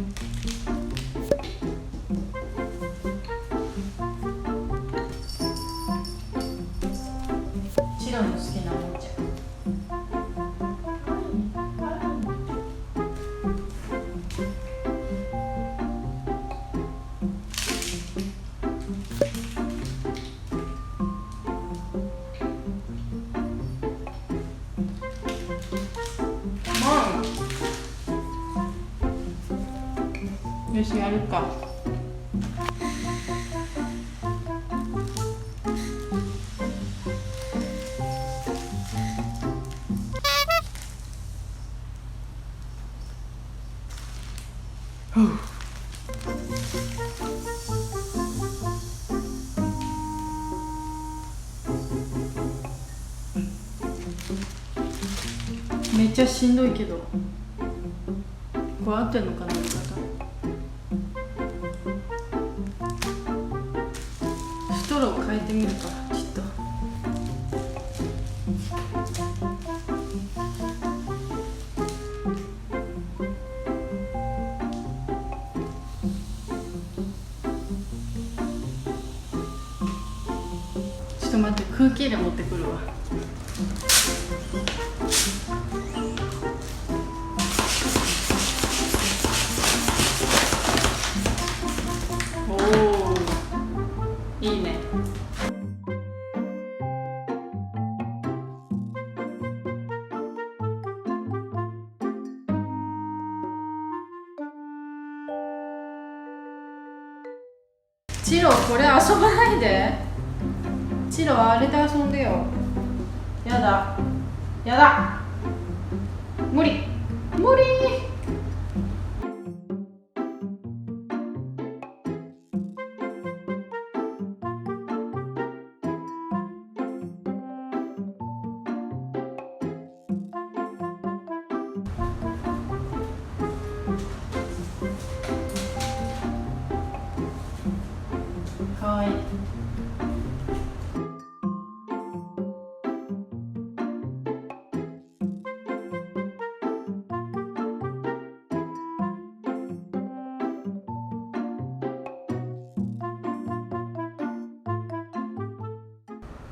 Thank you. よしやるか。めっちゃしんどいけど。これ合ってんのかな。トロー変えてみるか。チロこれ遊ばないで。チロあれで遊んでよ。やだ。やだ。無理。無理。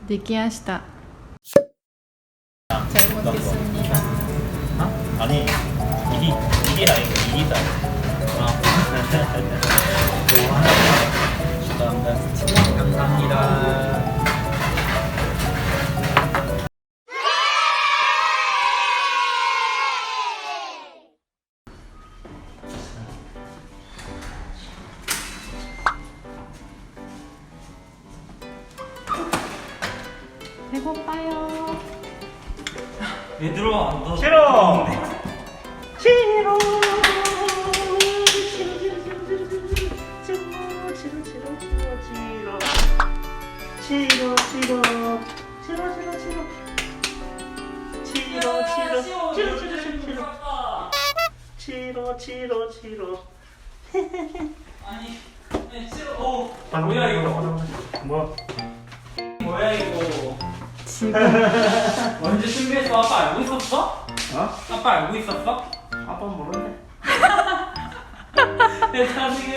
できました。 얘들아 너 싫어. 싫어. 싫어 싫어. 싫어 싫어 싫어. 싫어. 싫어 싫어 싫어 싫어 싫어 싫어 싫어 싫어 아니 네, 싫어 어 아, 뭐야? 이거 뭐 뭐야 이거 지금 언제 준비했어 아빠 알고 있었어? 어? 아빠 알고 있었어? 아빠 모르네 대타지게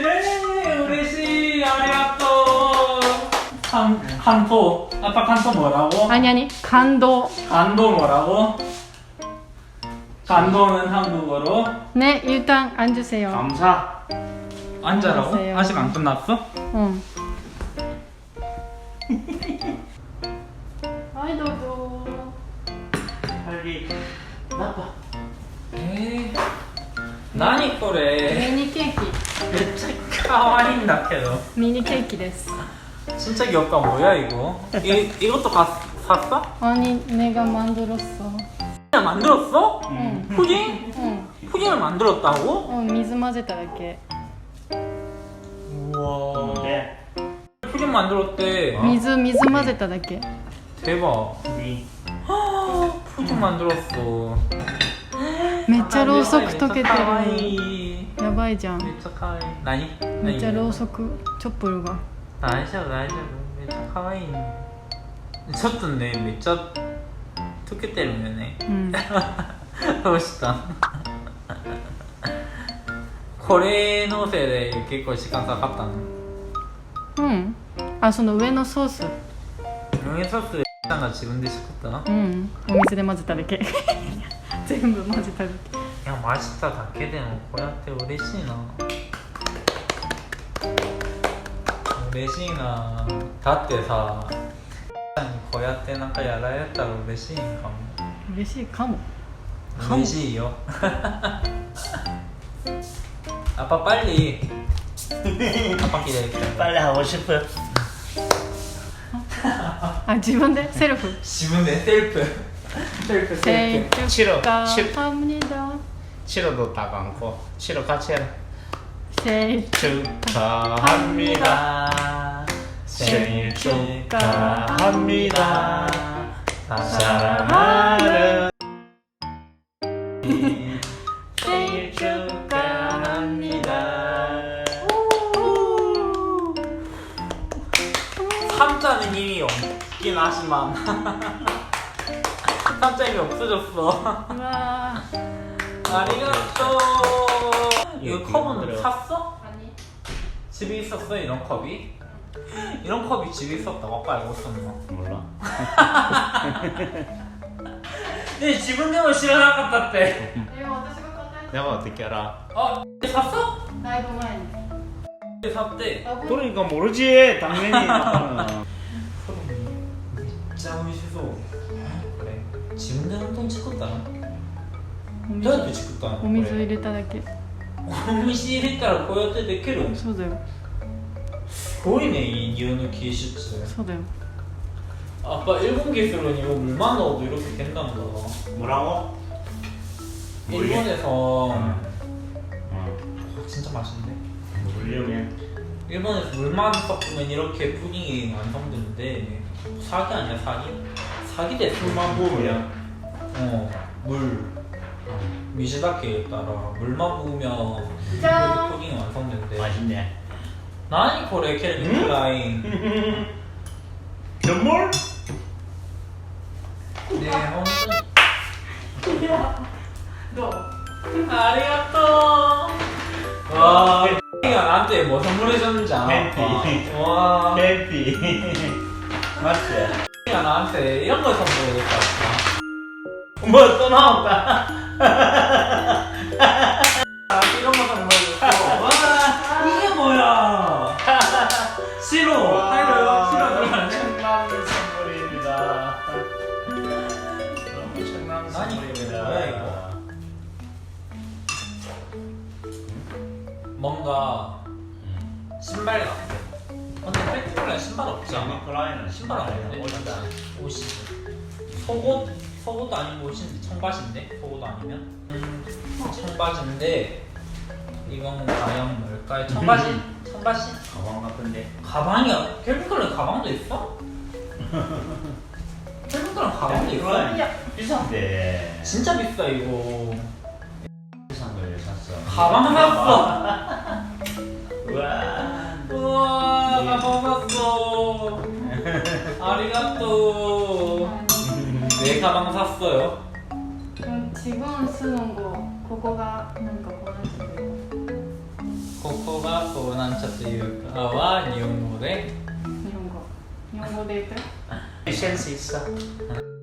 우레시 아리가또 칸 칸토 아빠 칸토 뭐라고? 아니 아니 감동. 간도 뭐라고? 간도는 한국어로 네 일단 앉으세요. 감사 앉아라고? 안녕하세요. 아직 안 끝났어? 응. パパえー、何これミニケーキめっちゃ可愛いんだけど 미니 케이크 です 진짜 귀엽다. 뭐야 이거? 이, 이것도 가, 샀어? 아니 내가 만들었어. 내가 만들었어? 응. 푸딩? 응, 푸딩을 만들었다고? 응 미즈 마제다랄게. 우와. 네. 푸딩 만들었대. 미즈 미즈 마제다랄게. 대박. で푸딩 만들었어 めっちゃろうそく溶けて 아, る 이 やばいじゃん めっちゃ可愛い何めっちゃろう何そくチョップルが大丈夫大丈夫めっちゃ可愛いちょっとねめっちゃ溶けてるんだよねうんどうしたこれのせいで結構時間かかったのうんあその上のソース上ソース たんが自分で作った？うん。お水で混ぜただけ全部混ぜただけいや混ぜただけでもこうやって嬉しいな。嬉しいな。だってさこうやってなんかやられたら嬉しいかも。嬉しいかも。嬉しいよ。あパパリ。パパキできた。パ あ自分でセルフ 지문에 셀프 셀프 セ 셀프 ル 싫어. フか 싫어. 합니다 치료도 딱 않고 치료 같이 해라. セル 축하합니다. 생일 축하합니다. 사랑하는 생일 축하합니다. 삼자는 이미 있긴 하지만 3점이 없어졌어 우와. 아리가또 이거 컵은 만들어요. 샀어? 아니. 집에 있었어 이런 컵이? 이런 컵이 집에 있었다고 아까 알고 있었나? 몰라. 네 집은 되면 싫어할 것 같대 내가 어제 생각한 내가 어떻게 알아? 어? 샀어? 나의 동안 샀대 그러니까 모르지. 당연히. 진짜 맛있어 그래 지분 내는 돈 찍었다 お水 너한테 찍었다 お水入れただけ お店入れたらこうやってできるそうだよすごいね이 니온의 기술츠 そうだよ 아빠 일본 기술은 이거 물만 넣어도 이렇게 된단다 뭐라고? 일본에서 응. 아, 진짜 맛있는데 물려면 일본에서 물만 섞으면 이렇게 푸딩이 완성되는데 사기 아니야 사기? 사기 대 술만 부으면 어물 미즈다케에 따라 물만 부으면 짠. 이렇게 푸딩이 완성된대 맛있네. 나니 코레 켈빈 라인 전물? 네 혼자 どう 아리가또 와 X가 나한테 뭐 선물해줬는지 알아? 햄피. 와 해피. 맞지? X가 나한테 이런 걸 선물해줬다 뭐또 나올까? 아, 이런 거 선물해줬어 와 이게 뭐야 싫어 하이로요 싫어 엄청난 선물입니다. 엄청난 아니, 선물입니다. 뭐야, 이거? 뭔가 신발 같아 근데 페트롤에 신발 없잖아 클라이는 신발 안 없네 옷이다. 옷이 속옷 속옷도 아니고 옷인데 청바지인데 속옷 아니면 음, 청바지인데 이건 과연 뭘까요? 청바지 청바지 가방 같은데. 가방이야 켈빈클럽 가방도 있어? 켈빈클럽 가방도 있어? 비싼데. 진짜 비싸 이거 비싼 걸 샀어. 가방 샀어 우와. 우와 가방 샀어 아리가또 내 가방 샀어요 違うスの語ここがなんかこうなってる 코코가 소난차 というかは日本語で日本語日本語で言って 센스 있어.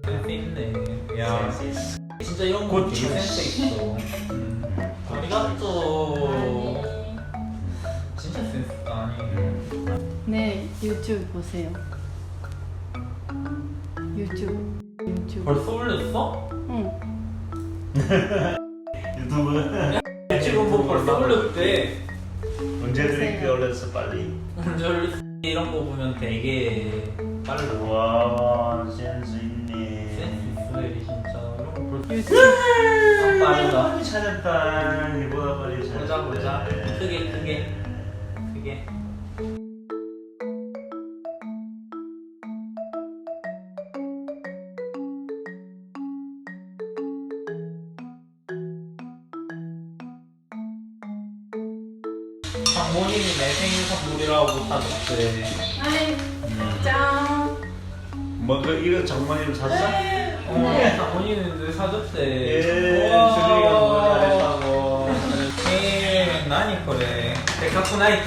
센스 있네 야 센스 있어. 진짜 이런 거 굿 되게 센스 있어 음. 아리가또 YouTube 보세요. YouTube YouTube 벌써 올렸어? 응. 유튜브? 지금 뭐 벌써 올렸대. 언제 드릴게 올렸어 빨리. 언제 올렸어? 이런 거 보면 되게 빠르다 와 센스 센스 있네. 있어 얘리 진짜 이런 거 벌써 YouTube 빠르다 빨리 찾았다. 이보다 빨리 찾았다. 보자. 보자 크게 크게. 크게 사줬대. 아이 짠 뭐그 이거 장모님 샀어? 어, 장모님이 내 사줬대. 예, 우와. 수리가 너무 잘했다고. 예, 나니 그래. 내가 구나이트.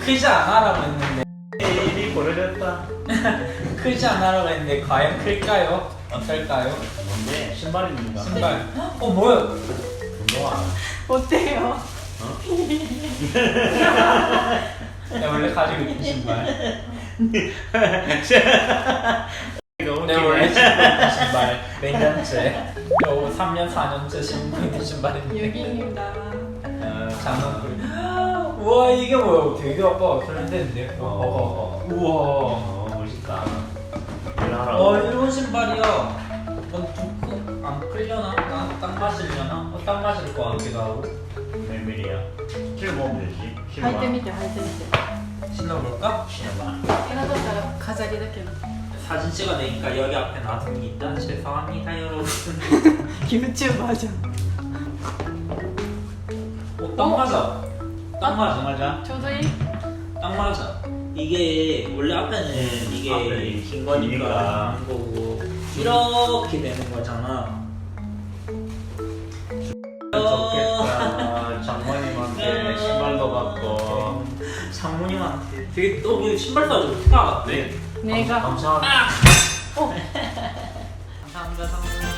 크지 않아라고 했는데 일이 벌어졌다. 크지 않아라고 했는데 과연 클까요? 어떨까요? 뭔데? 신발입니다. 신발. 어 뭐야? 운동화. 어때요? 내가 원래 가지고 있던 신발. 내가 원래. 신고 신발. 몇 년째? 요 3년 4년째 신고 있는 신발인데. 여기입니다 어, 장난꾸리. 우와 이게 뭐야? 되게 아빠 설렌는데. 어, 어, 어. 우와. 어, 멋있다. 일하라고. 어 일본 신발이야. 넌안 끌려나? 난딱 맞으려나? 어, 딱 맞을 것 같기도 하고. 100ml야. 실 먹으면 되지. 할때 밑에 할 때 밑에 신어볼까? 신어봐. 해놨다가 가자기 이렇게 사진 찍어내니까 여기 앞에 나중이 있다. 죄송합니다, 여러분. 유튜브 하자 어, 딱 어? 맞아. 딱 아, 맞아. 맞아. 저도 이 딱 맞아. 이게 원래 앞에는 이게 앞에 긴 거니까 긴 거고 이렇게 되는 거잖아. 좋겠다. 장모님한테 되게 또 오늘 신발 사줘 생각 안 네. 내가 아, 감사합니다. 아! 어. 감사합니다 장모님.